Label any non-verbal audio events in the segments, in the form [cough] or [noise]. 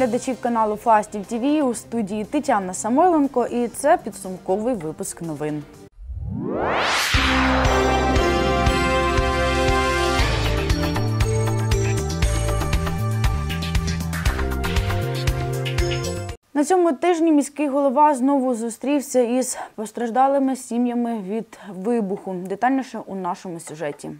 глядачів каналу Фастів ТВ у студії Тетяна Самойленко і це підсумковий випуск новин. На цьому тижні міський голова знову зустрівся із постраждалими сім'ями від вибуху. Детальніше у нашому сюжеті.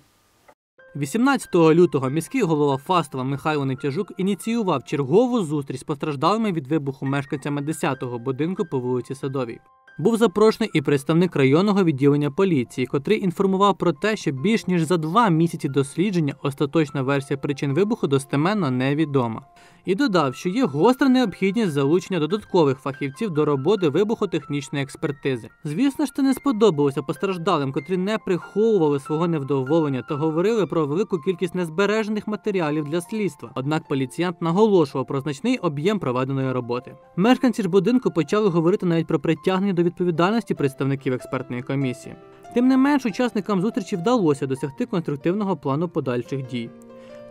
18 лютого міський голова Фастова Михайло Нетяжук ініціював чергову зустріч з постраждалими від вибуху мешканцями 10-го будинку по вулиці Садовій. Був запрошений і представник районного відділення поліції, котрий інформував про те, що більш ніж за два місяці дослідження остаточна версія причин вибуху достеменно невідома. І додав, що є гостра необхідність залучення додаткових фахівців до роботи вибухотехнічної експертизи. Звісно ж, це не сподобалося постраждалим, котрі не приховували свого невдоволення та говорили про велику кількість незбережених матеріалів для слідства. Однак поліціянт наголошував про значний об'єм проведеної роботи. Мешканці ж будинку почали говорити навіть про притягнення до відповідальності представників експертної комісії. Тим не менш, учасникам зустрічі вдалося досягти конструктивного плану подальших дій.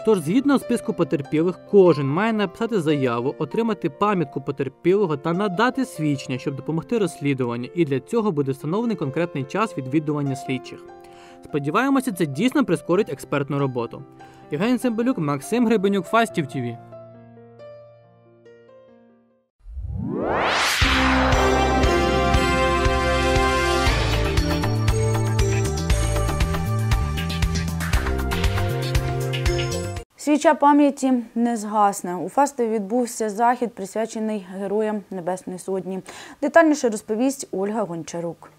Тож, згідно списку потерпілих, кожен має написати заяву, отримати пам'ятку потерпілого та надати свідчення, щоб допомогти розслідуванню, і для цього буде встановлений конкретний час відвідування слідчих. Сподіваємося, це дійсно прискорить експертну роботу. Євгеній Цимбалюк, Максим Гребенюк, Фастів ТВ. Свіча пам'яті не згасне. У Фастові відбувся захід, присвячений Героям Небесної Сотні. Детальніше розповість Ольга Гончарук.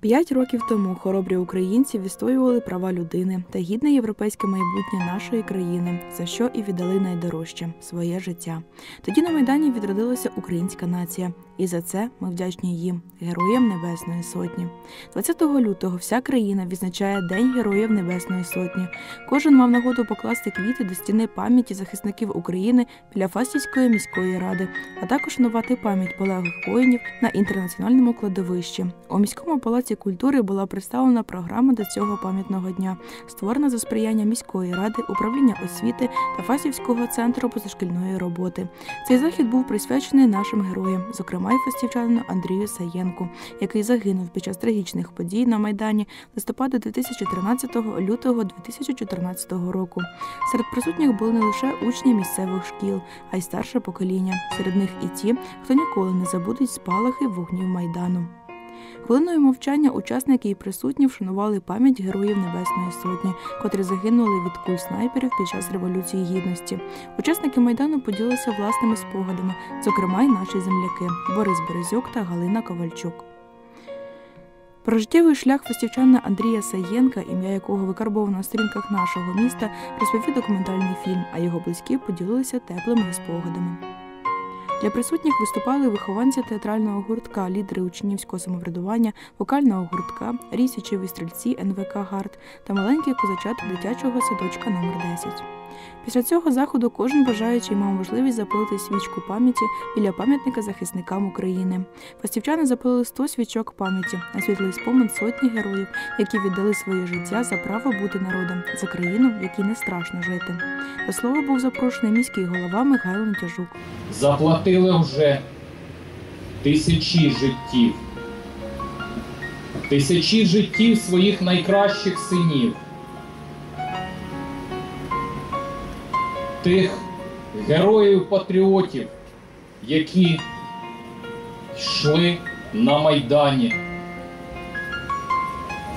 П'ять років тому хоробрі українці відстоювали права людини та гідне європейське майбутнє нашої країни, за що і віддали найдорожче своє життя. Тоді на майдані відродилася українська нація, і за це ми вдячні їм, героям Небесної Сотні. 20 лютого вся країна відзначає День Героїв Небесної Сотні. Кожен мав нагоду покласти квіти до стіни пам'яті захисників України біля Фастівської міської ради, а також шанувати пам'ять полеглих воїнів на інтернаціональному кладовищі. У міському палаці культури була представлена програма до цього пам'ятного дня, створена за сприяння міської ради, управління освіти та Фастівського центру позашкільної роботи. Цей захід був присвячений нашим героям, зокрема й фастівчанину Андрію Саєнку, який загинув під час трагічних подій на майдані листопада 2013 лютого 2014 року. Серед присутніх були не лише учні місцевих шкіл, а й старше покоління. Серед них і ті, хто ніколи не забудуть спалахи вогнів майдану. Хвилиною мовчання учасники і присутні вшанували пам'ять героїв Небесної Сотні, котрі загинули від куль снайперів під час Революції Гідності. Учасники майдану поділилися власними спогадами, зокрема й наші земляки Борис Березюк та Галина Ковальчук. Про життєвий шлях фастівчана Андрія Саєнка, ім'я якого викарбовано на сторінках нашого міста, розповів документальний фільм, а його близькі поділилися теплими спогадами. Для присутніх виступали вихованці театрального гуртка, лідери учнівського самоврядування, вокального гуртка, рісічеві стрільці НВК Гард та маленькі козачат дитячого садочка номер 10 Після цього заходу кожен бажаючий мав можливість запалити свічку пам'яті біля пам'ятника захисникам України. Фастівчани запалили 100 свічок пам'яті, на світлий спомин сотні героїв, які віддали своє життя за право бути народом, за країну, в якій не страшно жити. До слова був запрошений міський голова Михайло Нетяжук. Заплатили вже тисячі життів, тисячі життів своїх найкращих синів. Тих героїв-патріотів, які йшли на Майдані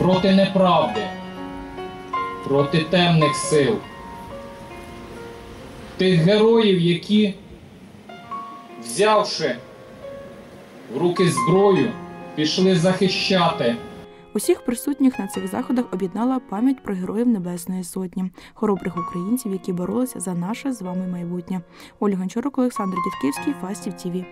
проти неправди, проти темних сил, тих героїв, які, взявши в руки зброю, пішли захищати. Усіх присутніх на цих заходах об'єднала пам'ять про героїв Небесної Сотні, хоробрих українців, які боролися за наше з вами майбутнє. Ольга Гончарук, Олександр Дідківський, Фастів ТІВІ.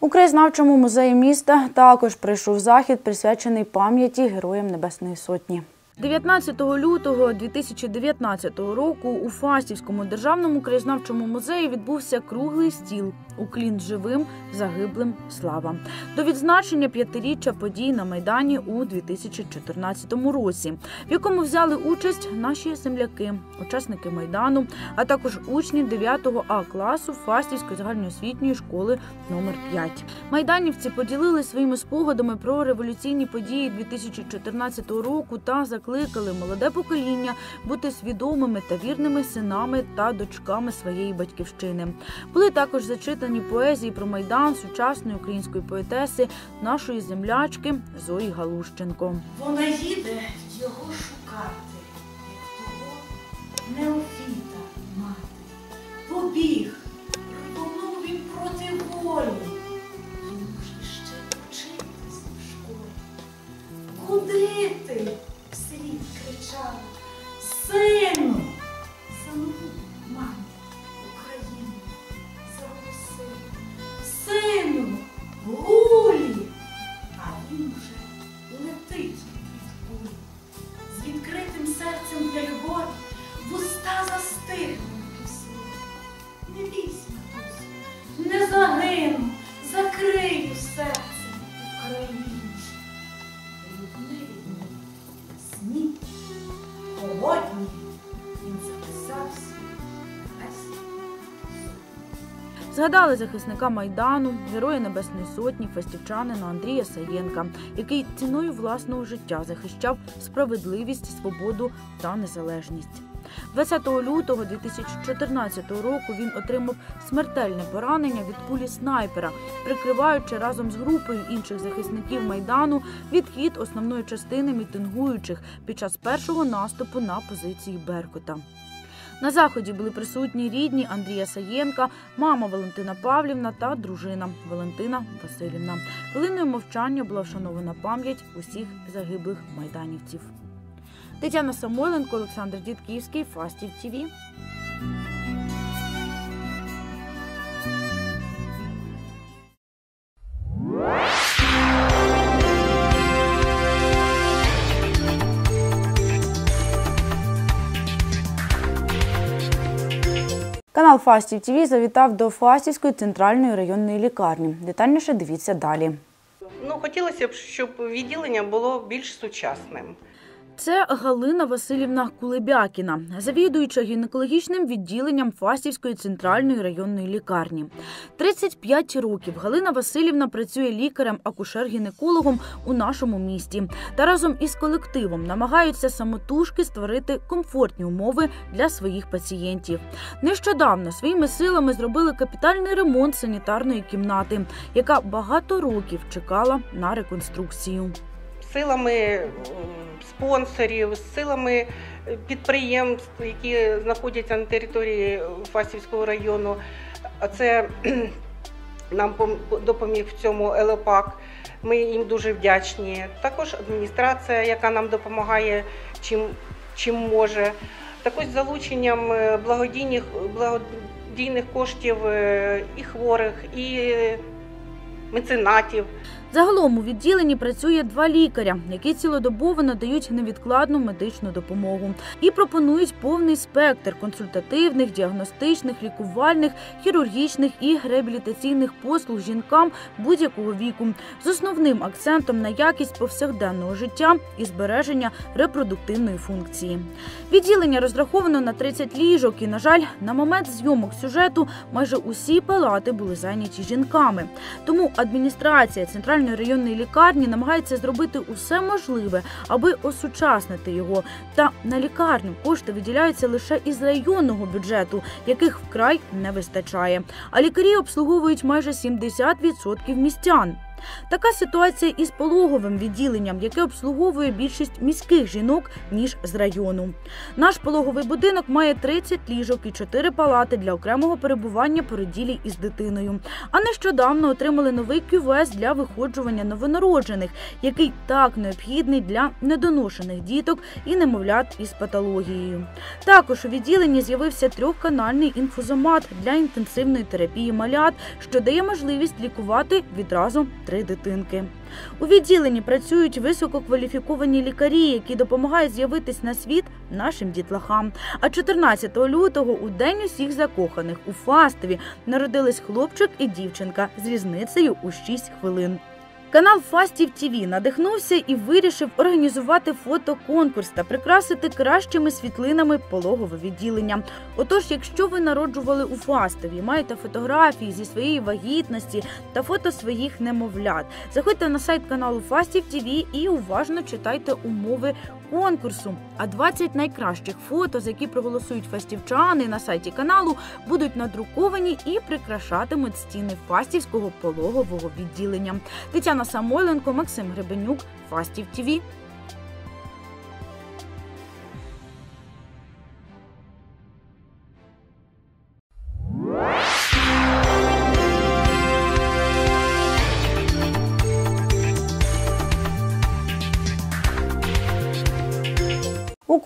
У краєзнавчому музеї міста також прийшов захід, присвячений пам'яті Героям Небесної Сотні. 19 лютого 2019 року у Фастівському державному краєзнавчому музеї відбувся круглий стіл Уклін живим загиблим слава до відзначення п'ятиріччя подій на майдані у 2014 році, в якому взяли участь наші земляки, учасники майдану, а також учні 9 А класу Фастівської загальноосвітньої школи номер 5. Майданівці поділили своїми спогадами про революційні події 2014 року та закликали молоде покоління бути свідомими та вірними синами та дочками своєї батьківщини. Були також зачитані поезії про майдан сучасної української поетеси, нашої землячки Зої Галущенко. Вона їде його шукати, як того Неофіта мати. Побіг, рвонув він проти волі. Йому ж іще вчитись в школі. Куди ти? Вслід кричала. Сину, саму мамі Україну заголосив. Сину, гулі, Згадали захисника майдану, героя Небесної Сотні, фестівчанина Андрія Саєнка, який ціною власного життя захищав справедливість, свободу та незалежність. 20 лютого 2014 року він отримав смертельне поранення від кулі снайпера, прикриваючи разом з групою інших захисників майдану відхід основної частини мітингуючих під час першого наступу на позиції Беркута. На заході були присутні рідні Андрія Саєнка, мама Валентина Павлівна та дружина Валентина Васильівна. Хвилиною мовчання була вшанована пам'ять усіх загиблих майданівців. Тетяна Самойленко, Олександр Дідківський, Фастів ТІВІ. Канал Фастів ТІВІ завітав до Фастівської центральної районної лікарні. Детальніше дивіться далі. Ну, хотілося б, щоб відділення було більш сучасним. Це Галина Васильівна Кулебякіна, завідуюча гінекологічним відділенням Фастівської центральної районної лікарні. 35 років Галина Васильівна працює лікарем-акушер-гінекологом у нашому місті та разом із колективом намагаються самотужки створити комфортні умови для своїх пацієнтів. Нещодавно своїми силами зробили капітальний ремонт санітарної кімнати, яка багато років чекала на реконструкцію. Силами спонсорів, силами підприємств, які знаходяться на території Фастівського району. А це [clears throat] нам допоміг в цьому Елопак. Ми їм дуже вдячні. Також адміністрація, яка нам допомагає чим, чим може. Також залученням е, благодійних, благодійних коштів е, і хворих, і меценатів. Загалом у відділенні працює два лікаря, які цілодобово надають невідкладну медичну допомогу і пропонують повний спектр консультативних, діагностичних, лікувальних, хірургічних і реабілітаційних послуг жінкам будь-якого віку, з основним акцентом на якість повсякденного життя і збереження репродуктивної функції. Відділення розраховано на 30 ліжок, і, на жаль, на момент зйомок сюжету майже усі палати були зайняті жінками. Тому адміністрація центральної районної лікарні намагається зробити усе можливе, аби осучаснити його. Та на лікарню кошти виділяються лише із районного бюджету, яких вкрай не вистачає. А лікарі обслуговують майже 70% містян. Така ситуація із пологовим відділенням, яке обслуговує більшість міських жінок ніж з району. Наш пологовий будинок має 30 ліжок і 4 палати для окремого перебування породілі із дитиною. А нещодавно отримали новий кювес для виходжування новонароджених, який так необхідний для недоношених діток і немовлят із патологією. Також у відділенні з'явився трьохканальний інфузомат для інтенсивної терапії малят, що дає можливість лікувати відразу три дитинки. У відділенні працюють висококваліфіковані лікарі, які допомагають з'явитись на світ нашим дітлахам. А 14 лютого, у день усіх закоханих у Фастові, народились хлопчик і дівчинка з різницею у 6 хвилин. Канал Фастів ТІВІ надихнувся і вирішив організувати фотоконкурс та прикрасити кращими світлинами пологове відділення. Отож, якщо ви народжували у Фастові, маєте фотографії зі своєї вагітності та фото своїх немовлят, заходьте на сайт каналу Фастів ТІВІ і уважно читайте умови конкурсу. А 20 найкращих фото, за які проголосують фастівчани на сайті каналу, будуть надруковані і прикрашатимуть стіни Фастівського пологового відділення. Тетяна Самойленко, Максим Гребенюк, Фастів ТІВІ.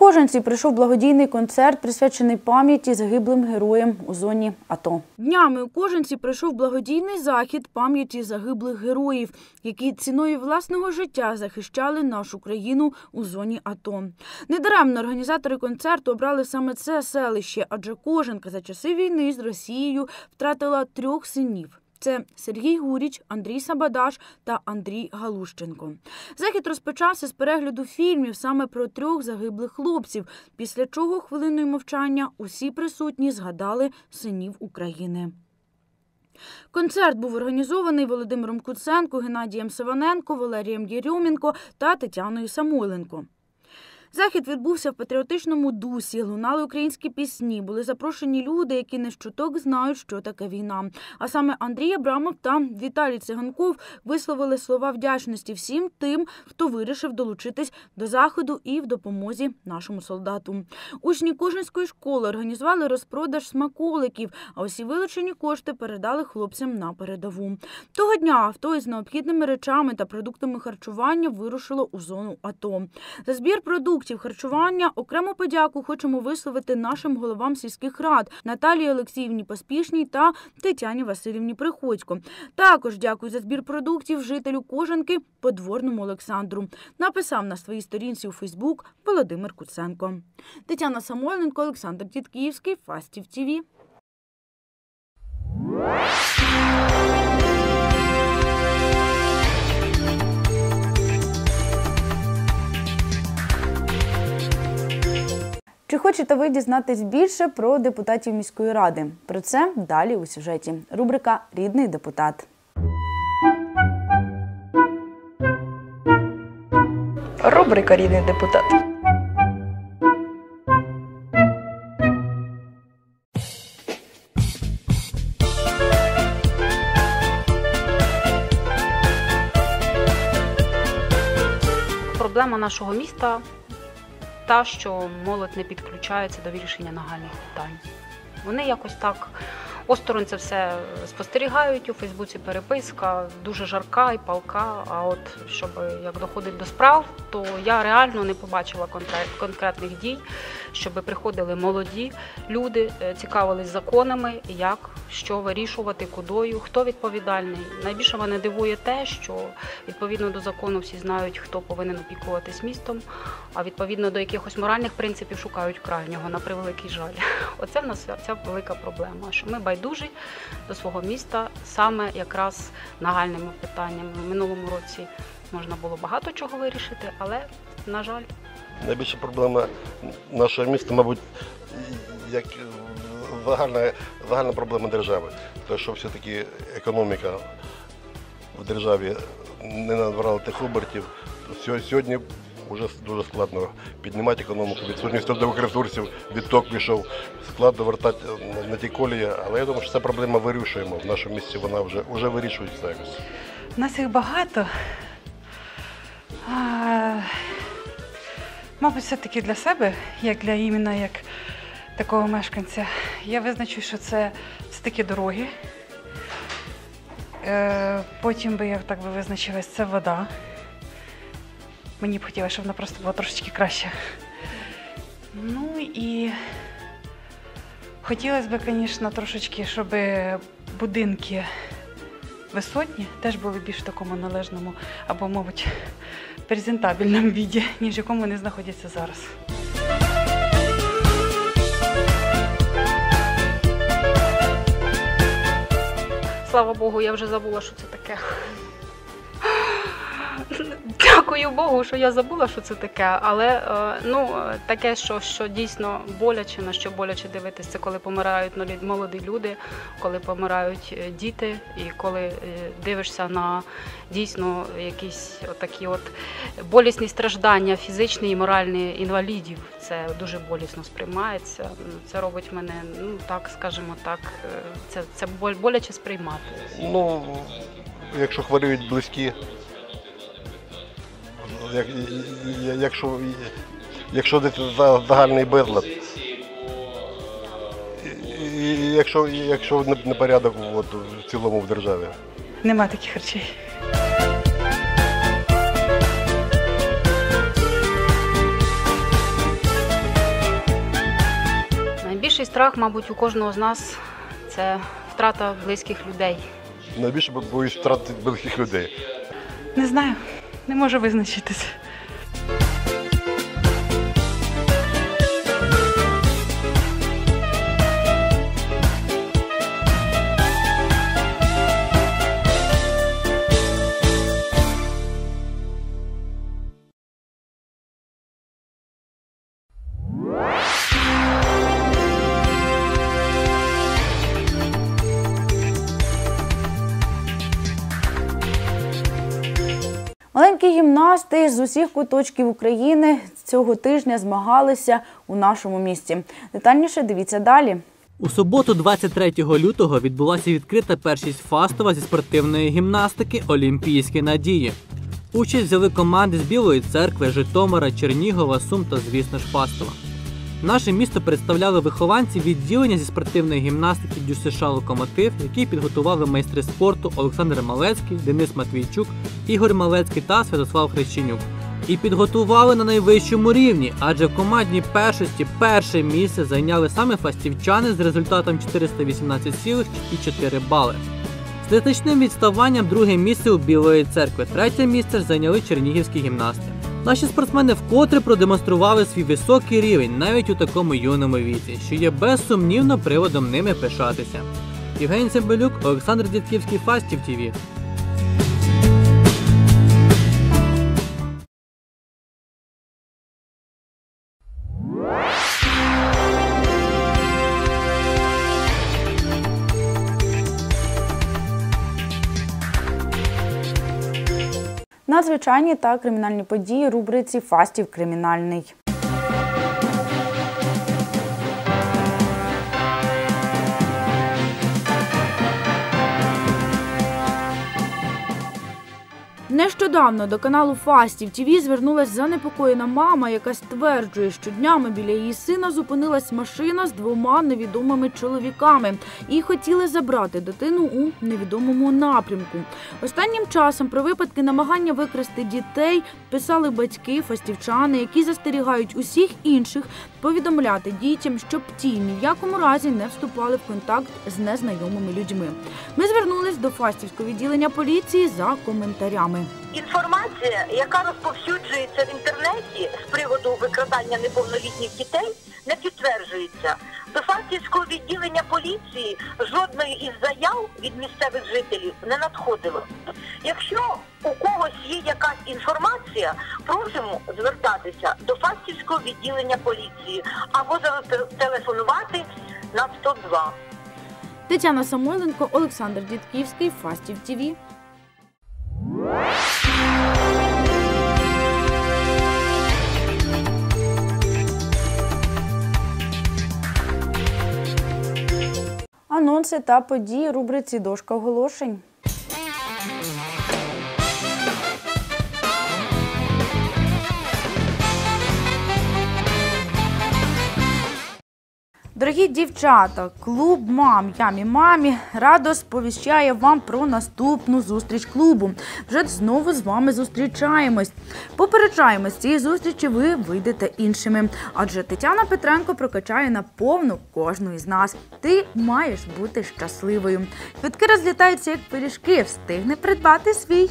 Кожанці прийшов благодійний концерт, присвячений пам'яті загиблим героям у зоні АТО. Днями у Кожанці прийшов благодійний захід пам'яті загиблих героїв, які ціною власного життя захищали нашу країну у зоні АТО. Недаремно організатори концерту обрали саме це селище, адже Кожанка за часи війни з Росією втратила трьох синів. Це Сергій Гуріч, Андрій Сабадаш та Андрій Галущенко. Захід розпочався з перегляду фільмів саме про трьох загиблих хлопців, після чого хвилиною мовчання усі присутні згадали синів України. Концерт був організований Володимиром Куценко, Геннадієм Саваненко, Валерієм Єрьомінко та Тетяною Самойленко. Захід відбувся в патріотичному дусі, лунали українські пісні, були запрошені люди, які не щуток знають, що таке війна. А саме Андрій Абрамов та Віталій Циганков висловили слова вдячності всім тим, хто вирішив долучитись до заходу і в допомозі нашому солдату. Учні Кожинської школи організували розпродаж смаколиків, а усі вилучені кошти передали хлопцям на передову. Того дня авто із необхідними речами та продуктами харчування вирушило у зону АТО. За збір продуктів харчування окрему подяку хочемо висловити нашим головам сільських рад Наталії Олексіївні Поспішній та Тетяні Васильівні Приходько. Також дякую за збір продуктів жителю Кожанки Подворному Олександру. Написав на своїй сторінці у Фейсбук Володимир Куценко. Тетяна Самойленко, Олександр Тіткіївський, Фастів ТІВІ. Чи хочете ви дізнатись більше про депутатів міської ради? Про це далі у сюжеті. Рубрика Рідний депутат. Рубрика Рідний депутат. Проблема нашого міста та, що молодь не підключається до вирішення нагальних питань. Вони якось так осторонь це все спостерігають у Фейсбуці. Переписка дуже жарка і палка. А от щоб як доходить до справ, то я реально не побачила конкрет- конкретних дій, щоб приходили молоді люди, е, цікавились законами, як що вирішувати, кудою, хто відповідальний. Найбільше мене дивує те, що відповідно до закону всі знають, хто повинен опікуватись містом, а відповідно до якихось моральних принципів шукають крайнього на превеликий жаль. [laughs] Оце в нас ця- велика проблема, що ми байдужі до свого міста саме якраз нагальними питаннями. В минулому році можна було багато чого вирішити, але на жаль, Найбільша проблема нашого міста, мабуть, як загальна, загальна проблема держави. Те, що все-таки економіка в державі не набрала тих обертів. Сьогодні вже дуже складно піднімати економіку, відсутність трудових ресурсів, відток пішов, складно вертати на, ті колії, але я думаю, що ця проблема вирішуємо. В нашому місті вона вже, вже вирішується якось. Нас їх багато. Мабуть, все-таки для себе, як для іменно як такого мешканця, я визначу, що це все-таки дороги. Е, потім би я так би визначилась, це вода. Мені б хотілося, щоб вона просто була трошечки краща. Ну і хотілося б, звісно, трошечки, щоб будинки висотні, теж були більш в такому належному або, мабуть, презентабельному віді, ніж в якому вони знаходяться зараз. Слава Богу, я вже забула, що це таке. Дякую Богу, що я забула, що це таке. Але е, ну, е, таке, що, що дійсно боляче, на що боляче дивитися, це коли помирають молоді люди, коли помирають е, діти, і коли дивишся на дійсно якісь такі от болісні страждання, фізичні і моральні інвалідів. Це дуже болісно сприймається. Це робить мене, ну так скажімо так, це, це боляче сприймати. Ну, якщо хворіють близькі, якщо, якщо десь за- загальний безлад, і- якщо, якщо не- непорядок от, в цілому в державі. Нема таких речей. Найбільший страх, мабуть, у кожного з нас це втрата близьких людей. Найбільше бо- боюсь втратити близьких людей. Не знаю, не можу визначитися. Гімнасти з усіх куточків України цього тижня змагалися у нашому місті. Детальніше дивіться далі. У суботу, 23 лютого, відбулася відкрита першість Фастова зі спортивної гімнастики Олімпійські надії. Участь взяли команди з Білої церкви, Житомира, Чернігова, Сум та, звісно ж, Фастова. Наше місто представляли вихованці відділення зі спортивної гімнастики ДЮСШ Локомотив, які підготували майстри спорту Олександр Малецький, Денис Матвійчук, Ігор Малецький та Святослав Хрещенюк. І підготували на найвищому рівні, адже в командній першості перше місце зайняли саме фастівчани з результатом 418,4 бали. З незначним відставанням друге місце у Білої церкви, третє місце зайняли чернігівські гімнасти. Наші спортсмени вкотре продемонстрували свій високий рівень навіть у такому юному віці, що є безсумнівно приводом ними пишатися. Євгеній Цимбалюк, Олександр Дідківський, Фастів ТІВІ. Надзвичайні та кримінальні події рубриці Фастів кримінальний. Нещодавно до каналу Фастів ТІВІ звернулася занепокоєна мама, яка стверджує, що днями біля її сина зупинилась машина з двома невідомими чоловіками і хотіли забрати дитину у невідомому напрямку. Останнім часом про випадки намагання викрасти дітей писали батьки, фастівчани, які застерігають усіх інших повідомляти дітям, щоб ті ні в якому разі не вступали в контакт з незнайомими людьми. Ми звернулись до фастівського відділення поліції за коментарями. Інформація, яка розповсюджується в інтернеті з приводу викрадання неповнолітніх дітей, не підтверджується. До Фастівського відділення поліції жодної із заяв від місцевих жителів не надходило. Якщо у когось є якась інформація, просимо звертатися до Фастівського відділення поліції або зателефонувати на 102. Тетяна Самойленко, Олександр Дідківський, Фастів ТІВІ. Анонси та події рубриці Дошка оголошень. Дорогі дівчата, клуб мам Ямі Мамі радо сповіщає вам про наступну зустріч клубу. Вже знову з вами зустрічаємось. Попереджаємо, з цієї зустрічі ви вийдете іншими. Адже Тетяна Петренко прокачає на повну кожну із нас. Ти маєш бути щасливою. Квитки розлітаються як пиріжки, встигне придбати свій.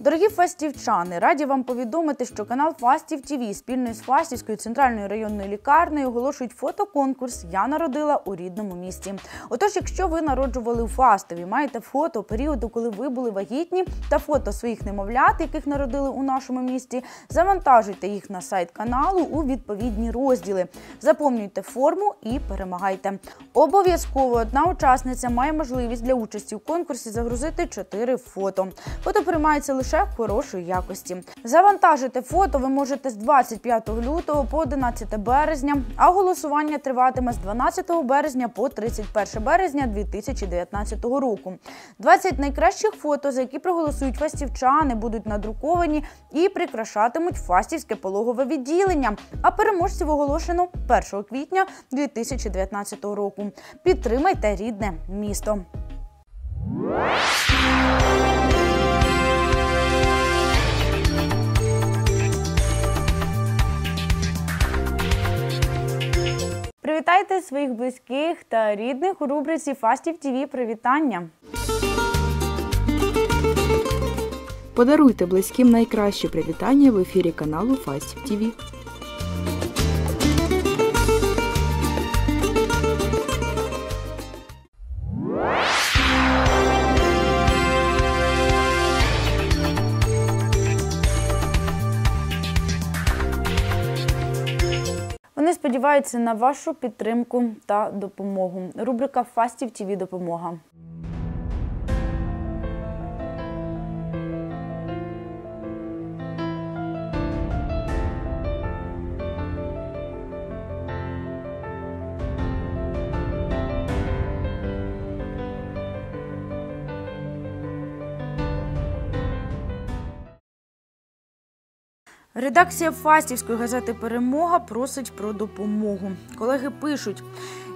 Дорогі фастівчани, раді вам повідомити, що канал Фастів ТВ спільно з Фастівською центральною районною лікарнею оголошують фотоконкурс Я народила у рідному місті. Отож, якщо ви народжували у Фастові, маєте фото періоду, коли ви були вагітні, та фото своїх немовлят, яких народили у нашому місті, завантажуйте їх на сайт каналу у відповідні розділи. Заповнюйте форму і перемагайте. Обов'язково одна учасниця має можливість для участі у конкурсі загрузити 4 фото. Фото приймається лише хорошої якості. Завантажити фото ви можете з 25 лютого по 11 березня, а голосування триватиме з 12 березня по 31 березня 2019 року. 20 найкращих фото, за які проголосують фастівчани, будуть надруковані і прикрашатимуть фастівське пологове відділення. А переможців оголошено 1 квітня 2019 року. Підтримайте рідне місто. Привітайте своїх близьких та рідних у рубриці Фастів ТВ Привітання. Подаруйте близьким найкращі привітання в ефірі каналу Фастів ТВ. Вони сподіваються на вашу підтримку та допомогу. Рубрика Фастів ТІВІ Допомога. Редакція Фастівської газети Перемога просить про допомогу. Колеги пишуть.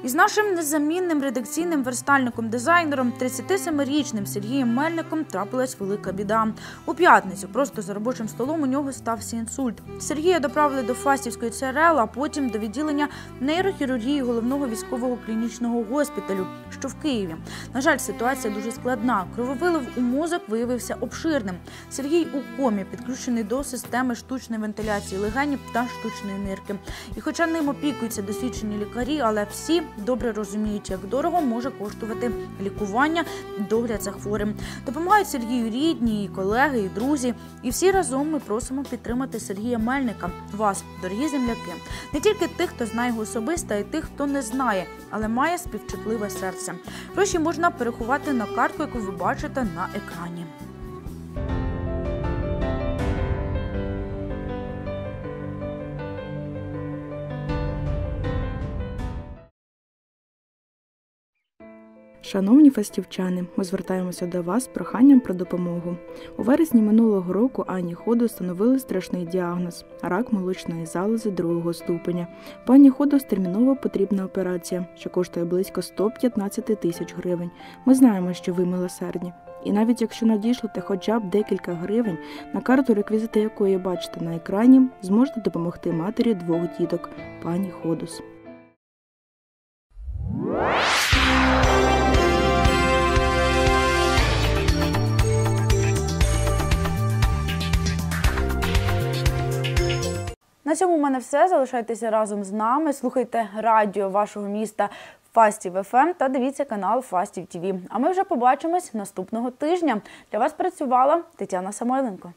Із нашим незамінним редакційним верстальником-дизайнером, 37-річним Сергієм Мельником, трапилась велика біда. У п'ятницю просто за робочим столом у нього стався інсульт. Сергія доправили до Фастівської ЦРЛ, а потім до відділення нейрохірургії головного військового клінічного госпіталю, що в Києві. На жаль, ситуація дуже складна. Крововилив у мозок виявився обширним. Сергій у комі підключений до системи штучної вентиляції легенів та штучної нирки. І, хоча ним опікуються досвідчені лікарі, але всі добре розуміють, як дорого може коштувати лікування, догляд за хворим. Допомагають Сергію рідні, і колеги, і друзі. І всі разом ми просимо підтримати Сергія Мельника, вас, дорогі земляки, не тільки тих, хто знає його особисто, й тих, хто не знає, але має співчутливе серце. Гроші можна переховати на картку, яку ви бачите на екрані. Шановні фастівчани, ми звертаємося до вас з проханням про допомогу. У вересні минулого року Ані Ходу встановили страшний діагноз рак молочної залози другого ступеня. Пані Ходос терміново потрібна операція, що коштує близько 115 тисяч гривень. Ми знаємо, що ви милосердні. І навіть якщо надішлете хоча б декілька гривень, на карту, реквізити якої бачите на екрані, зможете допомогти матері двох діток, пані Ходус. На цьому в мене все. Залишайтеся разом з нами. Слухайте радіо вашого міста Фастів ФМ та дивіться канал Фастів ТВ. А ми вже побачимось наступного тижня. Для вас працювала Тетяна Самойленко.